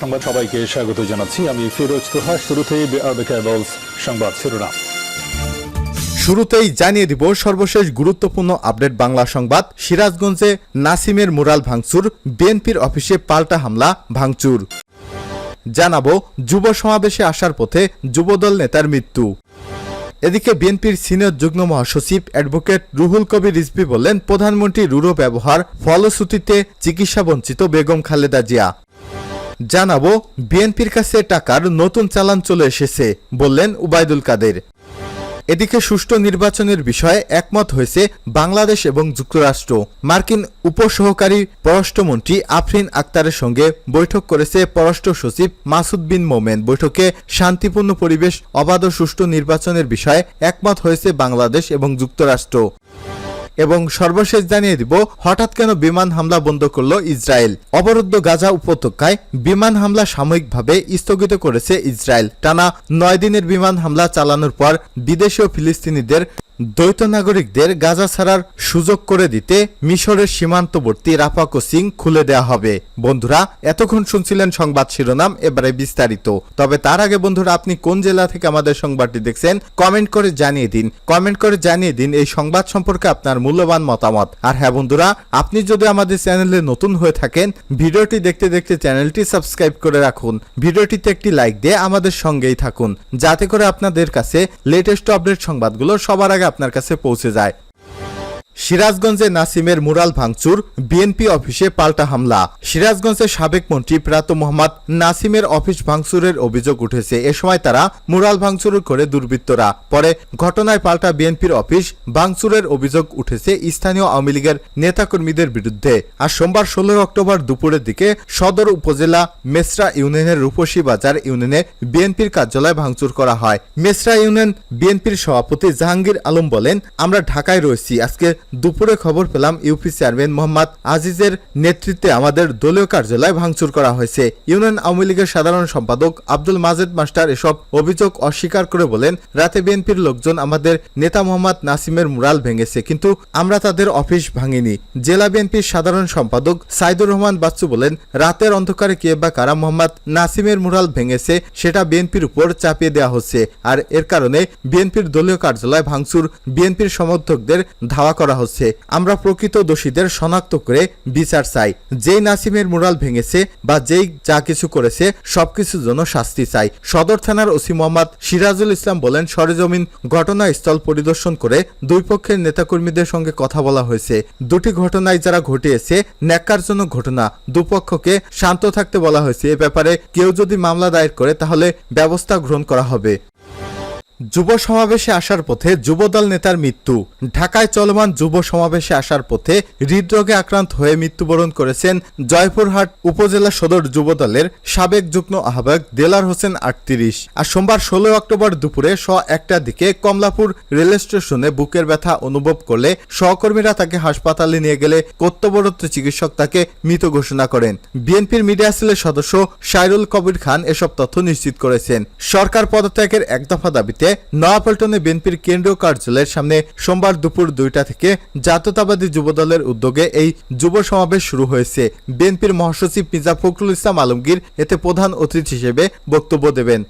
সংবাদ সবাইকে স্বাগত জানাচ্ছি। আমি ফিরোজ তোহা, শুরুতেই সংবাদ শিরোনাম। শুরুতেই জানিয়ে দিব সর্বশেষ গুরুত্বপূর্ণ আপডেট বাংলা সংবাদ। সিরাজগঞ্জে নাসিমের মুরাল ভাঙচুর, বিএনপির অফিসে পাল্টা হামলা, ভাঙচুর। জানাব, যুব সমাবেশে আসার পথে যুবদল নেতার মৃত্যু। এদিকে বিএনপির সিনিয়র যুগ্ম মহাসচিব অ্যাডভোকেট রুহুল কবির রিজভি বললেন, প্রধানমন্ত্রী রুরো ব্যবহার, ফলশ্রুতিতে চিকিৎসা বঞ্চিত বেগম খালেদা জিয়া। জানাব, বিএনপির কাছে টাকার নতুন চালান চলে এসেছে, বললেন উবায়দুল কাদের। এদিকে সুষ্ঠু নির্বাচনের বিষয়ে একমত হয়েছে বাংলাদেশ এবং যুক্তরাষ্ট্র। মার্কিন উপসহকারী পররাষ্ট্রমন্ত্রী আফরিন আক্তারের সঙ্গে বৈঠক করেছে পররাষ্ট্র সচিব মাসুদ বিন মোমেন। বৈঠকে শান্তিপূর্ণ পরিবেশ, অবাধ সুষ্ঠু নির্বাচনের বিষয়ে একমত হয়েছে বাংলাদেশ এবং যুক্তরাষ্ট্র। এবং সর্বশেষ জানিয়ে দিব, হঠাৎ কেন বিমান হামলা বন্ধ করল ইসরায়েল? অবরুদ্ধ গাজা উপত্যকায় বিমান হামলা সাময়িকভাবে স্থগিত করেছে ইসরায়েল। টানা নয় দিনের বিমান হামলা চালানোর পর বিদেশীয় ফিলিস্তিনিদের দ্বৈত নাগরিকদের গাজা ছাড়ার সুযোগ করে দিতে মিশরের সীমান্তবর্তী রাফা ক্রসিং খুলে দেওয়া হবে। বন্ধুরা, এতক্ষণ শুনছিলেন সংবাদ শিরোনাম, এবারে বিস্তারিত। তবে তার আগে বন্ধুরা, আপনি কোন জেলা থেকে আমাদের সংবাদটি দেখছেন, কমেন্ট করে জানিয়ে দিন। কমেন্ট করে জানিয়ে দিন এই সংবাদ সম্পর্কে আপনার মূল্যবান মতামত। আর হ্যাঁ বন্ধুরা, আপনি যদি আমাদের চ্যানেলে নতুন হয়ে থাকেন, ভিডিওটি দেখতে দেখতে চ্যানেলটি সাবস্ক্রাইব করে রাখুন। ভিডিওটিতে একটি লাইক দিয়ে আমাদের সঙ্গেই থাকুন, যাতে করে আপনাদের কাছে লেটেস্ট আপডেট সংবাদগুলো সবার আগে আপনার কাছে পৌঁছে যায়। সিরাজগঞ্জে নাসিমের মুরাল ভাঙচুর, বিএনপি অফিসে পাল্টা হামলা। সিরাজগঞ্জের সাবেক মন্ত্রী প্রাত মোহাম্মদ নাসিমের অফিস ভাঙচুরের অভিযোগ উঠেছে। এ সময় তারা মুরাল ভাঙচুর করে দুর্বৃত্তরা। পরে ঘটনায় পাল্টা বিএনপির অফিস ভাঙচুরের অভিযোগ উঠেছে স্থানীয় আওয়ামী লীগের নেতাকর্মীদের বিরুদ্ধে। আর সোমবার ষোলোই অক্টোবর দুপুরের দিকে সদর উপজেলা মেসরা ইউনিয়নের রূপসী বাজার ইউনিয়নে বিএনপির কার্যালয় ভাঙচুর করা হয়। মেসরা ইউনিয়ন বিএনপির সভাপতি জাহাঙ্গীর আলম বলেন, আমরা ঢাকায় রয়েছি। আজকে দুপুরে খবর পেলাম ইউপি চেয়ারম্যান মোহাম্মদ আজিজের নেতৃত্বে আমাদের দলীয় কার্যালয় ভাঙচুর করা হয়েছে। ইউনিয়ন আওয়ামী লীগের সাধারণ সম্পাদক আব্দুল মাজেদ মাস্টার এসব অভিযোগ অস্বীকার করে বলেন, রাতে বিএনপির লোকজন আমাদের নেতা মোহাম্মদ নাসিমের মুরাল ভেঙেছে, কিন্তু আমরা তাদের অফিস ভাঙিনি। জেলা বিএনপির সাধারণ সম্পাদক সাইদুর রহমান বাচ্চু বলেন, রাতের অন্ধকারে কে বা কারা মোহাম্মদ নাসিমের মুরাল ভেঙেছে সেটা বিএনপির উপর চাপিয়ে দেওয়া হচ্ছে, আর এর কারণে বিএনপির দলীয় কার্যালয় ভাঙচুর বিএনপির সমর্থকদের ধাওয়া করা হচ্ছে, আমরা প্রকৃত দোষীদের শনাক্ত করে বিচার চাই। যেই নাসিমের মুরাল ভেঙেছে বা যেই যা কিছু করেছে, সবকিছুর জন্য শাস্তি চাই। সদর থানার ওসি মোহাম্মদ সিরাজুল ইসলাম বলেন, সরেজমিন ঘটনাস্থল পরিদর্শন করে দুই পক্ষের নেতাকর্মীদের সঙ্গে কথা বলা হয়েছে। দুটি ঘটনায় যারা ঘটিয়েছে, ন্যাক্কারজনক ঘটনা। দুপক্ষকে শান্ত থাকতে বলা হয়েছে। এ ব্যাপারে কেউ যদি মামলা দায়ের করে, তাহলে ব্যবস্থা গ্রহণ করা হবে। যুব সমাবেশে আসার পথে যুবদল নেতার মৃত্যু। ঢাকায় চলমান যুব সমাবেশে আসার পথে হৃদরোগে আক্রান্ত হয়ে মৃত্যুবরণ করেছেন জয়পুরহাট উপজেলা সদর যুবদলের সাবেক যুগ্ম আহ্বায়ক দেলার হোসেন আটত্রিশ। আর সোমবার ষোলোই অক্টোবর দুপুরে স একটার দিকে কমলাপুর রেল স্টেশনে বুকের ব্যথা অনুভব করলে সহকর্মীরা তাকে হাসপাতালে নিয়ে গেলে কর্তব্যরত চিকিৎসক তাকে মৃত ঘোষণা করেন। বিএনপির মিডিয়া সেলের সদস্য সাইরুল কবির খান এসব তথ্য নিশ্চিত করেছেন। সরকার পদত্যাগের এক দফা দাবিতে নয়াপল্টনে বিএনপির কেন্দ্রীয় কার্যালয়ের সামনে সোমবার দুপুর দুইটা থেকে জাতীয়তাবাদী যুবদলের উদ্যোগে এই যুব সমাবেশ শুরু হয়েছে। বিএনপির মহাসচিব মির্জা ফখরুল ইসলাম আলমগীর এতে প্রধান অতিথি হিসেবে বক্তব্য দেবেন।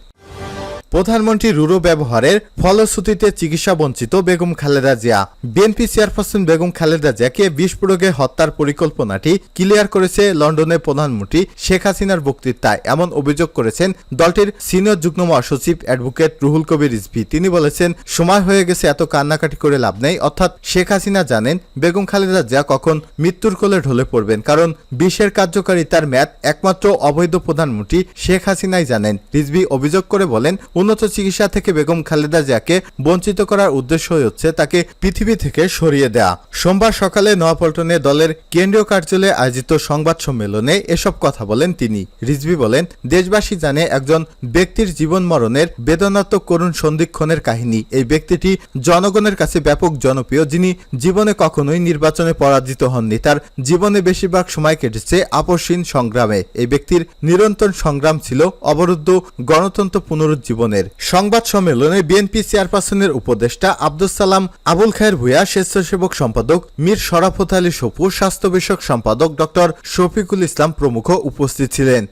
প্রধানমন্ত্রী রুরো ব্যবহারের ফলশ্রুতিতে চিকিৎসা বঞ্চিত বেগম খালেদা জিয়া। বিএনপি চেয়ারপারসন বেগম খালেদা জিয়াকে প্রয়োগে হত্যার পরিকল্পনাটি ক্লিয়ার করেছে লন্ডনের প্রধানমন্ত্রী শেখ হাসিনার বক্তৃতায়। এমন অভিযোগ করেছেন দলটির সিনিয়র যুগ্ম মহাসচিব অ্যাডভোকেট রুহুল কবির রিজভি। তিনি বলেছেন, সময় হয়ে গেছে এত কান্নাকাটি করে লাভ নেই। অর্থাৎ শেখ হাসিনা জানেন বেগম খালেদা জিয়া কখন মৃত্যুর কোলে ঢলে পড়বেন। কারণ বিষের কার্যকারিতার ম্যাদ একমাত্র অবৈধ প্রধানমন্ত্রী শেখ হাসিনাই জানেন। রিজভি অভিযোগ করে বলেন উন্নত চিকিৎসা থেকে বেগম খালেদা জিয়াকে বঞ্চিত করার উদ্দেশ্য হচ্ছে তাকে পৃথিবী থেকে সরিয়ে দেয়া। সোমবার সকালে নয়াপল্টনে দলের কেন্দ্রীয় কার্যালয়ে আয়োজিত সংবাদ সম্মেলনে এসব কথা বলেন তিনি। রিজভি বলেন, দেশবাসী জানে একজন ব্যক্তির জীবন মরণের বেদনাত্মক করুণ সন্ধিক্ষণের কাহিনী। এই ব্যক্তিটি জনগণের কাছে ব্যাপক জনপ্রিয়, যিনি জীবনে কখনোই নির্বাচনে পরাজিত হননি। তার জীবনে বেশিরভাগ সময় কেটেছে আপসীন সংগ্রামে। এই ব্যক্তির নিরন্তর সংগ্রাম ছিল অবরুদ্ধ গণতন্ত্র পুনরুজ্জীবনের সংবাদ সম্মেলনে বিএনপি চেয়ারপারসনের উপদেষ্টা আব্দুল সালাম আবুল খায়ের ভূয়া স্বেচ্ছাসেবক সম্পাদক মীর শরাফত আলী সপু স্বাস্থ্য বিষয়ক সম্পাদক ডক্টর শফিকুল ইসলাম প্রমুখ উপস্থিত ছিলেন।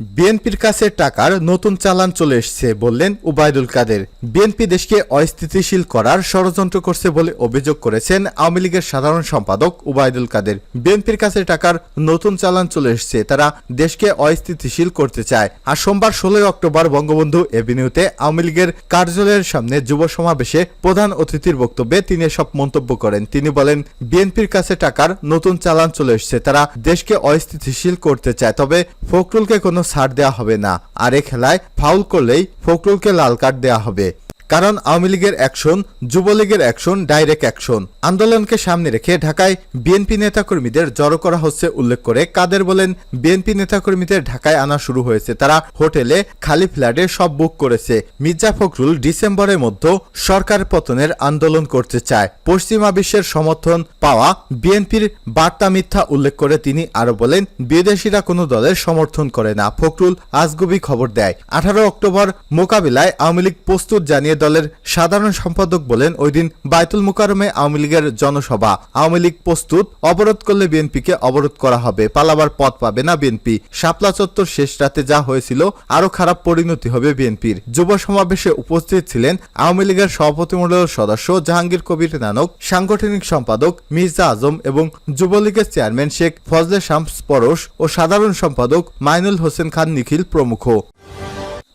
বিএনপির কাছে টাকার নতুন চালান চলে এসেছে বললেন উবায়দুল কাদের। বিএনপি দেশকে অস্থিতিশীল করার ষড়যন্ত্র করছে বলে অভিযোগ করেছেন আওয়ামী লীগের সাধারণ সম্পাদক উবায়দুল কাদের। বিএনপির কাছে টাকার নতুন চালান চলে এসেছে, তারা দেশকে অস্থিতিশীল করতে চায়। আর সোমবার ষোলোই অক্টোবর বঙ্গবন্ধু এভিনিউতে আওয়ামী লীগের কার্যালয়ের সামনে যুব সমাবেশে প্রধান অতিথির বক্তব্যে তিনি এসব মন্তব্য করেন। তিনি বলেন, বিএনপির কাছে টাকার নতুন চালান চলে এসেছে, তারা দেশকে অস্থিতিশীল করতে চায়। তবে ফখরুলকে কোনো ছাড় দেওয়া হবে না। আর এ খেলায় ফাউল করলেই ফখরুলকে লাল কার্ড দেওয়া হবে। কারণ আওয়ামী লীগের অ্যাকশন, যুবলীগের অ্যাকশন, ডাইরেক্ট অ্যাকশন। আন্দোলনকে সামনে রেখে ঢাকায় বিএনপি নেতাকর্মীদের জড়ো করা হচ্ছে উল্লেখ করে কাদের বলেন, বিএনপি নেতাকর্মীদের ঢাকায় আনা শুরু হয়েছে। তারা হোটেলে খালি ফ্ল্যাটে সব বুক করেছে। মির্জা ফখরুল ডিসেম্বরের মধ্যে সরকার পতনের আন্দোলন করতে চায়। পশ্চিমা বিশ্বের সমর্থন পাওয়া বিএনপির বার্তা মিথ্যা উল্লেখ করে তিনি আরও বলেন, বিদেশিরা কোনো দলের সমর্থন করে না। ফখরুল আজগুবি খবর দেয়। আঠারো অক্টোবর মোকাবিলায় আওয়ামী লীগ প্রস্তুত জানিয়ে দলের সাধারণ সম্পাদক বলেন, ওই দিন বায়তুল মুকারমে আওয়ামী লীগের জনসভা। আওয়ামী লীগ প্রস্তুত, অবরোধ করলে বিএনপিকে অবরোধ করা হবে। পালাবার পথ পাবে না বিএনপি। শাপলা চত্বর শেষ রাতে যা হয়েছিল আরও খারাপ পরিণতি হবে বিএনপির। যুব সমাবেশে উপস্থিত ছিলেন আওয়ামী লীগের সভাপতিমণ্ডলের সদস্য জাহাঙ্গীর কবির নানক, সাংগঠনিক সম্পাদক মির্জা আজম এবং যুবলীগের চেয়ারম্যান শেখ ফজলে শামস পরশ ও সাধারণ সম্পাদক মাইনুল হোসেন খান নিখিল প্রমুখ।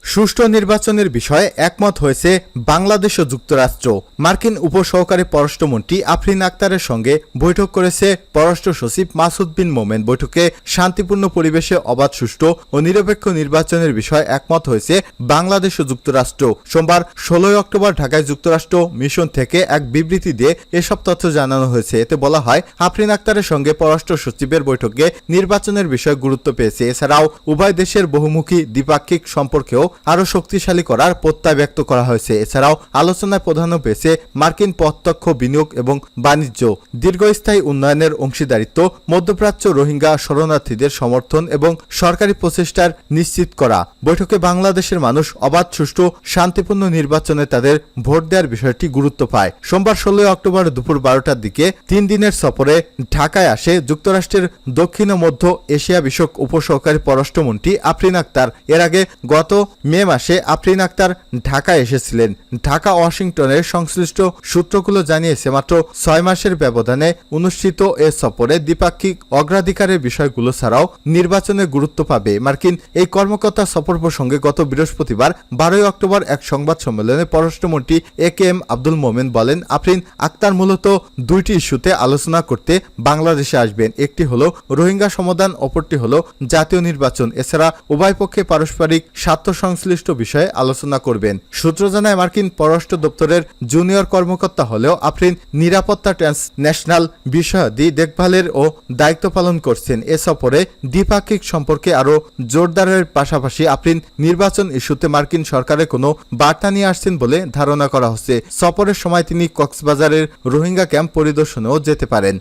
সুষ্ঠু নির্বাচনের বিষয়ে একমত হয়েছে বাংলাদেশ ও যুক্তরাষ্ট্র। মার্কিন উপসহকারী পররাষ্ট্রমন্ত্রী আফরিন আক্তারের সঙ্গে বৈঠক করেছে পররাষ্ট্র সচিব মাসুদ বিন মোমেন। বৈঠকে শান্তিপূর্ণ পরিবেশে অবাধ, সুষ্ঠু ও নিরপেক্ষ নির্বাচনের বিষয়ে একমত হয়েছে বাংলাদেশ ও যুক্তরাষ্ট্র। সোমবার ষোলোই অক্টোবর ঢাকায় যুক্তরাষ্ট্র মিশন থেকে এক বিবৃতি দিয়ে এসব তথ্য জানানো হয়েছে। এতে বলা হয়, আফরিন আক্তারের সঙ্গে পররাষ্ট্র সচিবের বৈঠকে নির্বাচনের বিষয়ে গুরুত্ব পেয়েছে। এছাড়াও উভয় দেশের বহুমুখী দ্বিপাক্ষিক সম্পর্কেও আরও শক্তিশালী করার প্রত্যয় ব্যক্ত করা হয়েছে। এছাড়াও আলোচনায় প্রাধান্য পেয়েছে মার্কিন প্রত্যক্ষ বিনিয়োগ এবং বাণিজ্য। দীর্ঘস্থায়ী উন্নয়নের অংশীদারিত্ব, মধ্যপ্রাচ্য রোহিঙ্গা শরণার্থীদের সমর্থন এবং সরকারি প্রচেষ্টার নিশ্চিত করা। বৈঠকে বাংলাদেশের মানুষ অবাধ, সুষ্ঠু, শান্তিপূর্ণ নির্বাচনে তাদের ভোট দেওয়ার বিষয়টি গুরুত্ব পায়। সোমবার ষোলোই অক্টোবর দুপুর বারোটার দিকে তিন দিনের সফরে ঢাকায় আসে যুক্তরাষ্ট্রের দক্ষিণ ও মধ্য এশিয়া বিষয়ক উপসহকারী পররাষ্ট্রমন্ত্রী আফরিন আক্তার এর আগে গত মে মাসে আফরিন আক্তার ঢাকায় এসেছিলেন। ঢাকা, ওয়াশিংটনের সংশ্লিষ্ট সূত্রগুলো জানিয়েছে, মাত্র ছয় মাসের ব্যবধানে অনুষ্ঠিত এ সফরে দ্বিপাক্ষিক অগ্রাধিকারের বিষয়গুলো ছাড়াও নির্বাচনে গুরুত্ব পাবে। মার্কিন এই কর্মকর্তা সফর প্রসঙ্গে গত বৃহস্পতিবার, বারোই অক্টোবর এক সংবাদ সম্মেলনে পররাষ্ট্রমন্ত্রী এ কে এম আব্দুল মোমেন বলেন, আফরিন আক্তার মূলত দুইটি ইস্যুতে আলোচনা করতে বাংলাদেশে আসবেন। একটি হলো রোহিঙ্গা সমাধান, অপরটি হলো জাতীয় নির্বাচন। এছাড়া উভয় পক্ষে পারস্পরিক স্বার্থ সংশ্লিষ্ট বিষয়ে আলোচনা করবেন। সূত্র জানায় মার্কিন পররাষ্ট্র দপ্তরের জুনিয়র কর্মকর্তা হলেও আফরিন নিরাপত্তা ট্রান্সন্যাশনাল বিষয়াদি দেখভালের ও দায়িত্ব পালন করছেন। এ সফরে দ্বিপাক্ষিক সম্পর্কে আরও জোরদারের পাশাপাশি আফরিন নির্বাচন ইস্যুতে মার্কিন সরকারের কোনো বার্তা নিয়ে আসছেন বলে ধারণা করা হচ্ছে। সফরের সময় তিনি কক্সবাজারের রোহিঙ্গা ক্যাম্প পরিদর্শনেও যেতে পারেন।